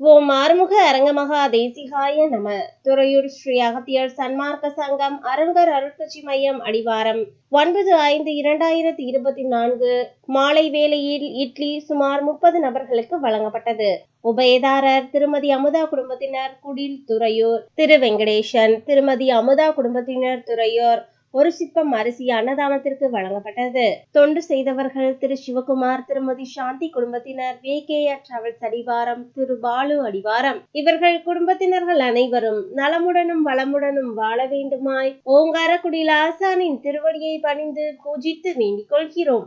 ஓம் ஆறுமுக அரங்கமகா தேசிகாய நம. துறையூர் ஸ்ரீ அகத்தியர் சன்மார்க்க சங்கம் அரங்கர் அருட்கட்சி மையம் அடிவாரம். ஒன்பது ஐந்து இரண்டாயிரத்தி இருபத்தி நான்கு மாலை வேளையில் இட்லி சுமார் முப்பது நபர்களுக்கு வழங்கப்பட்டது. உபயதாரர் திருமதி அமுதா குடும்பத்தினர் குடில் துறையூர் திரு வெங்கடேசன் திருமதி அமுதா குடும்பத்தினர் துறையூர் ஒரு சிப்பம் அரிசி அன்னதானத்திற்கு வழங்கப்பட்டது. தொண்டு செய்தவர்கள் திரு சிவகுமார் திருமதி சாந்தி குடும்பத்தினர் வே. கே. ஆர். டிராவல்ஸ் அடிவாரம் திரு பாலு அடிவாரம். இவர்கள் குடும்பத்தினர்கள் அனைவரும் நலமுடனும் வளமுடனும் வாழ வேண்டுமாய் ஓங்காரக்குடியில் ஆசானின் திருவடியை பணிந்து பூஜித்து வேண்டிக் கொள்கிறோம்.